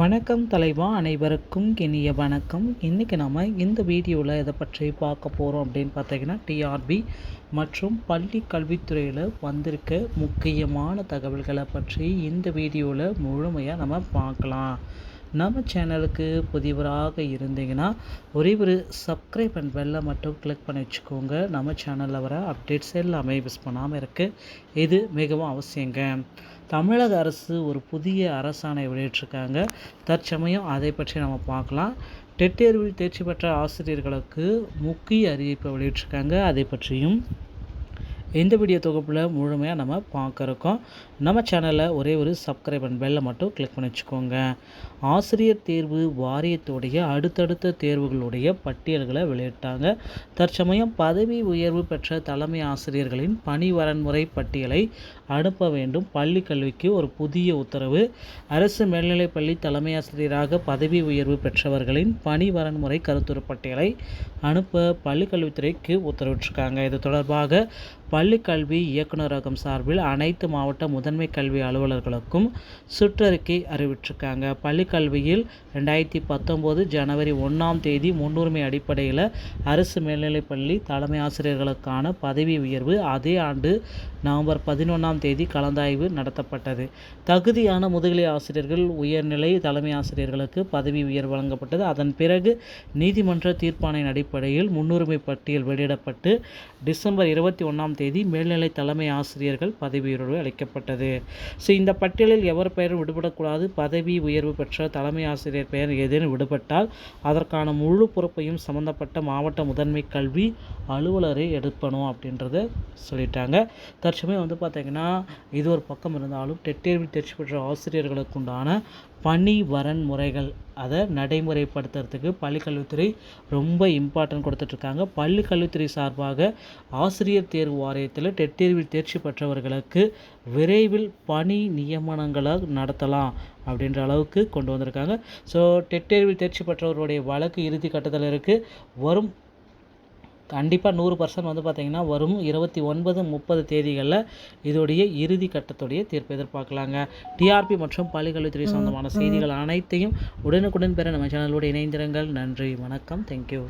வணக்கம் தலைவா அனைவருக்கும் இனிய வணக்கம். இன்றைக்கி நம்ம இந்த வீடியோவில் இதை பற்றி பார்க்க போகிறோம் அப்படின்னு பார்த்தீங்கன்னா டிஆர்பி மற்றும் பள்ளி கல்வித்துறையில் வந்திருக்க முக்கியமான தகவல்களை பற்றி இந்த வீடியோவில் முழுமையாக நம்ம பார்க்கலாம். நம்ம சேனலுக்கு புதியவராக இருந்தீங்கன்னா ஒரே ஒரு சப்ஸ்கிரைப் அண்ட் பெல்லை மட்டும் கிளிக் பண்ணி வச்சுக்கோங்க. நம்ம சேனலில் வர அப்டேட்ஸ் எல்லாமே மிஸ் பண்ணாமல் இருக்குது இது மிகவும் அவசியங்க. தமிழக அரசு ஒரு புதிய அரசாணை வெளியிட்டிருக்காங்க. தற்சமயம் அதை பற்றி நம்ம பார்க்கலாம். டெட் தேர்வில் தேர்ச்சி பெற்ற ஆசிரியர்களுக்கு முக்கிய அறிவிப்பை வெளியிட்டிருக்காங்க. அதை பற்றியும் இந்த வீடியோ தொகுப்பில் முழுமையாக நம்ம பார்க்குறோம். நம்ம சேனலில் ஒரே ஒரு சப்ஸ்கிரைப் அண்ட் பெல்லை மட்டும் கிளிக் பண்ணி வச்சுக்கோங்க. ஆசிரியர் தேர்வு வாரியத்துடைய அடுத்தடுத்த தேர்வுகளுடைய பட்டியல்களை வெளியிட்டாங்க. தற்சமயம் பதவி உயர்வு பெற்ற தலைமை ஆசிரியர்களின் பணி வரன்முறை பட்டியலை அனுப்ப வேண்டும். பள்ளி கல்விக்கு ஒரு புதிய உத்தரவு. அரசு மேல்நிலைப்பள்ளி தலைமை ஆசிரியராக பதவி உயர்வு பெற்றவர்களின் பணி வரன்முறை கருத்துரு பட்டியலை அனுப்ப பள்ளிக்கல்வித்துறைக்கு உத்தரவிட்டிருக்காங்க. இது தொடர்பாக பள்ளிக்கல்வி இயக்குநரகம் சார்பில் அனைத்து மாவட்ட முதன்மை கல்வி அலுவலர்களுக்கும் சுற்றறிக்கை அறிவிட்டிருக்காங்க பள்ளிக்கல்வியில் ரெண்டாயிரத்தி பத்தொம்போது ஜனவரி ஒன்றாம் தேதி முன்னுரிமை அடிப்படையில் அரசு மேல்நிலைப்பள்ளி தலைமை ஆசிரியர்களுக்கான பதவி உயர்வு அதே ஆண்டு நவம்பர் பதினொன்றாம் தேதி கலந்தாய்வு நடத்தப்பட்டது. தகுதியான முதுகலை ஆசிரியர்கள் உயர்நிலை தலைமை ஆசிரியர்களுக்கு பதவி உயர்வு வழங்கப்பட்டது. அதன் பிறகு நீதிமன்ற தீர்ப்பாணையின் அடிப்படையில் முன்னுரிமை பட்டியல் வெளியிடப்பட்டு டிசம்பர் இருபத்தி ஒன்றாம் தேதி மேல்நிலை தலைமை ஆசிரியர்கள் பதவி உயர்வு அளிக்கப்பட்டது. ஸோ இந்த பட்டியலில் எவர் பெயரும் விடுபடக்கூடாது பதவி உயர்வு பெற்ற தலைமை ஆசிரியர் பெயர் ஏதேனும் விடுபட்டால் அதற்கான முழு பொறுப்பையும் சம்பந்தப்பட்ட மாவட்ட முதன்மை கல்வி அலுவலரை எடுப்பணும் அப்படின்றத சொல்லிட்டாங்க. தற்சமயம் வந்து பார்த்திங்கன்னா இது ஒரு பக்கம் இருந்தாலும் டெட்டேர்வில் தேர்ச்சி பெற்ற ஆசிரியர்களுக்கு உண்டான பணி வரன் முறைகள் அதை நடைமுறைப்படுத்துறதுக்கு பள்ளிக்கல்வித்துறை ரொம்ப இம்பார்ட்டன்ட் கொடுத்துட்ருக்காங்க. பள்ளிக்கல்வித்துறை சார்பாக ஆசிரியர் தேர்வு வாரியத்தில் டெட் தேர்வில் தேர்ச்சி பெற்றவர்களுக்கு விரைவில் பணி நியமனங்களை நடத்தலாம் அப்படின்ற அளவுக்கு கொண்டு வந்திருக்காங்க. ஸோ டெட் தேர்வில் தேர்ச்சி பெற்றவர்களுடைய வழக்கு இறுதி கட்டத்தில் இருக்குது வரும் கண்டிப்பாக நூறு பர்சன்ட் வந்து பார்த்திங்கன்னா வரும் இருபத்தி ஒன்பது முப்பது தேதிகளில் இதோடைய இறுதி கட்டத்துடைய தீர்ப்பு எதிர்பார்க்கலாங்க. டிஆர்பி மற்றும் பள்ளிக்கல்வித்துறை சொந்தமான செய்திகள் அனைத்தையும் உடனுக்குடன் பெற நம்ம சேனலோடு இணைந்திருங்கள். நன்றி வணக்கம் தேங்க்யூ